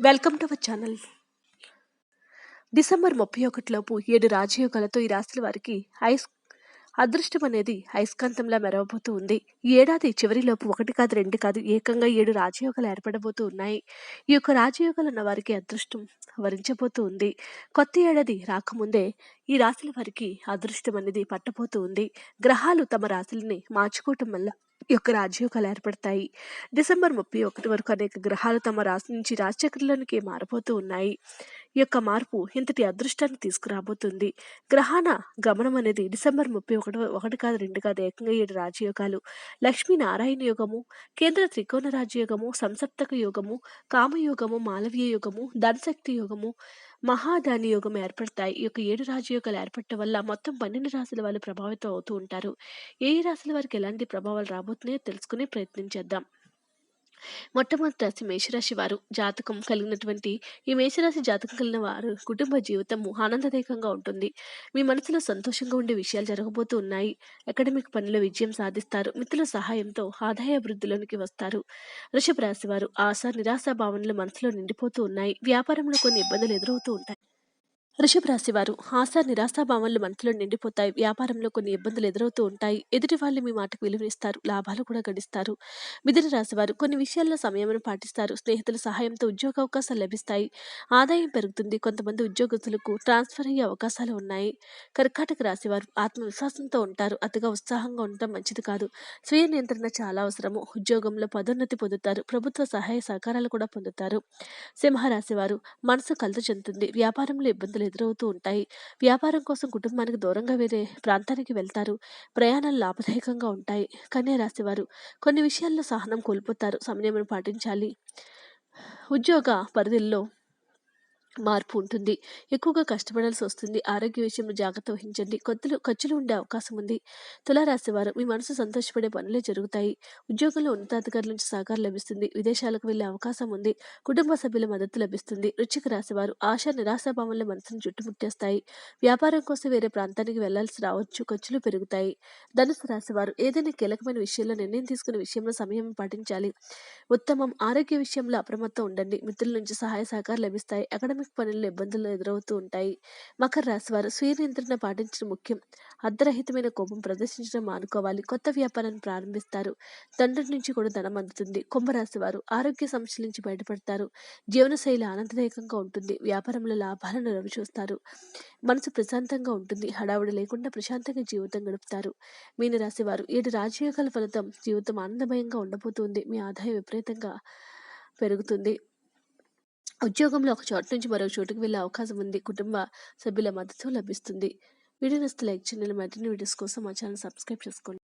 Welcome to our channel. December ముప్పై ఒకటిలోపు ఏడు రాజయోగాలతో ఈ రాశుల వారికి ఐస్ అదృష్టం అనేది అయస్కాంతంలా మెరవబోతూ ఉంది. ఈ ఏడాది చివరిలోపు ఒకటి కాదు రెండు కాదు ఏకంగా ఏడు రాజయోగాలు ఏర్పడబోతూ ఉన్నాయి. ఈ యొక్క రాజయోగాలు ఉన్న వారికి అదృష్టం వరించబోతూ ఉంది. కొత్త ఏడాది రాకముందే ఈ రాశుల వారికి అదృష్టం అనేది పట్టబోతూ ఉంది. గ్రహాలు తమ రాశుల్ని మార్చుకోవటం వల్ల యొక్క రాజయోగాలు ఏర్పడతాయి. డిసెంబర్ ముప్పై ఒకటి వరకు అనేక గ్రహాలు తమ రాశి నుంచి రాజచక్రంలోనికి మారిపోతూ ఉన్నాయి. ఈ యొక్క మార్పు ఇంతటి అదృష్టాన్ని తీసుకురాబోతుంది. గ్రహాణ గమనం అనేది డిసెంబర్ ముప్పై ఒకటి ఒకటి కాదు రెండు కాదు ఏకంగా ఏడు రాజయోగాలు. లక్ష్మీనారాయణ యోగము కేంద్ర త్రికోణ రాజయోగము సంసప్తక యోగము కామయోగము మాలవీయ యోగము ధనశక్తి యోగము మహాదాని యోగం ఏర్పడతాయి. ఈ యొక్క ఏడు రాజయోగాలు ఏర్పడటం వల్ల మొత్తం పన్నెండు రాశుల వాళ్ళు ప్రభావితం అవుతూ ఉంటారు. ఏ రాశుల వారికి ఎలాంటి ప్రభావాలు రాబోతున్నాయో తెలుసుకునే ప్రయత్నించేద్దాం మొట్టమొదటి రాశి మేషరాశి వారు జాతకం కలిగినటువంటి ఈ మేషరాశి జాతకం కలిగిన వారు కుటుంబ జీవితము ఆనందదాయకంగా ఉంటుంది. మీ మనసులో సంతోషంగా ఉండే విషయాలు జరగబోతూ ఉన్నాయి. అకాడమిక్ పనిలో విజయం సాధిస్తారు. మిత్రుల సహాయంతో ఆదాయ అభివృద్ధిలోనికి వస్తారు. వృషభ రాశి వారు ఆశ నిరాశ భావనలు మనసులో నిండిపోతూ ఉన్నాయి. వ్యాపారంలో కొన్ని ఇబ్బందులు ఎదురవుతూ ఉంటాయి. వృషభ రాశి వారు ఆశ నిరాశాభావనలు మనసులో నిండిపోతాయి. వ్యాపారంలో కొన్ని ఇబ్బందులు ఎదురవుతూ ఉంటాయి. ఎదుటి వాళ్ళు మీ మాటకు విలువనిస్తారు లాభాలు కూడా గడిస్తారు. మిథున రాశి వారు కొన్ని విషయాల్లో సమయమును పాటిస్తారు. స్నేహితుల సహాయంతో ఉద్యోగ అవకాశాలు లభిస్తాయి. ఆదాయం పెరుగుతుంది. కొంతమంది ఉద్యోగస్తులకు ట్రాన్స్ఫర్ అయ్యే అవకాశాలు ఉన్నాయి. కర్కాటక రాశి వారు ఆత్మవిశ్వాసంతో ఉంటారు. అతిగా ఉత్సాహంగా ఉండటం మంచిది కాదు. స్వీయ నియంత్రణ చాలా అవసరము. ఉద్యోగంలో పదోన్నతి పొందుతారు. ప్రభుత్వ సహాయ సహకారాలు కూడా పొందుతారు. సింహరాశి వారు మనసు కలత చెందుతుంది. వ్యాపారంలో ఇబ్బందులు ఎదురవుతూ ఉంటాయి. వ్యాపారం కోసం కుటుంబానికి దూరంగా వేరే ప్రాంతానికి వెళ్తారు. ప్రయాణాలు లాభదాయకంగా ఉంటాయి. కన్యా రాశి వారు కొన్ని విషయాల్లో సహనం కోల్పోతారు. సమయమును పాటించాలి. ఉద్యోగ పరిధిల్లో మార్పు ఉంటుంది. ఎక్కువగా కష్టపడాల్సి వస్తుంది. ఆరోగ్య విషయంలో జాగ్రత్త వహించండి. కొత్తలు ఖర్చులు ఉండే అవకాశం ఉంది. తులారాశి వారు మీ మనసు సంతోషపడే పనులే జరుగుతాయి. ఉద్యోగంలో ఉన్నతాధికారుల నుంచి సహకారం లభిస్తుంది. విదేశాలకు వెళ్ళే అవకాశం ఉంది. కుటుంబ సభ్యుల మద్దతు లభిస్తుంది. రుచిక రాశి వారు ఆశ నిరాశాభావంలో మనసును చుట్టుముట్టేస్తాయి. వ్యాపారం కోసం వేరే ప్రాంతానికి వెళ్ళాల్సి రావచ్చు. ఖర్చులు పెరుగుతాయి. ధనుసు రాశి వారు ఏదైనా కీలకమైన విషయంలో నిర్ణయం తీసుకునే విషయంలో సమయం పాటించాలి. ఉత్తమం ఆరోగ్య విషయంలో అప్రమత్తం ఉండండి. మిత్రుల నుంచి సహాయ సహకారం లభిస్తాయి. అకాడమిక్ అకాడమిక్ పనుల్లో ఇబ్బందులు ఎదురవుతూ ఉంటాయి. మకర రాశి వారు స్వీయ నియంత్రణ పాటించడం ముఖ్యం. అర్ధరహితమైన కోపం ప్రదర్శించడం మానుకోవాలి. కొత్త వ్యాపారాన్ని ప్రారంభిస్తారు. తండ్రి నుంచి కూడా ధనం అందుతుంది. కుంభరాశి వారు ఆరోగ్య సమస్యల నుంచి బయటపడతారు జీవనశైలి ఆనందదాయకంగా ఉంటుంది. వ్యాపారంలో లాభాలను రవి చూస్తారు మనసు ప్రశాంతంగా ఉంటుంది. హడావుడి లేకుండా ప్రశాంతంగా జీవితం గడుపుతారు. మీనరాశి వారు ఏడు రాజయోగాల ఫలితం జీవితం ఆనందమయంగా ఉండబోతుంది. మీ ఆదాయం విపరీతంగా పెరుగుతుంది. ఉద్యోగంలో ఒక చోటు నుంచి మరో చోటుకు వెళ్ళే అవకాశం ఉంది. కుటుంబ సభ్యుల మద్దతు లభిస్తుంది. వీడియో నస్తే లైక్ చేయండి. మరిన్ని వీడియోస్ కోసం మా ఛానల్ సబ్స్క్రైబ్ చేసుకోండి.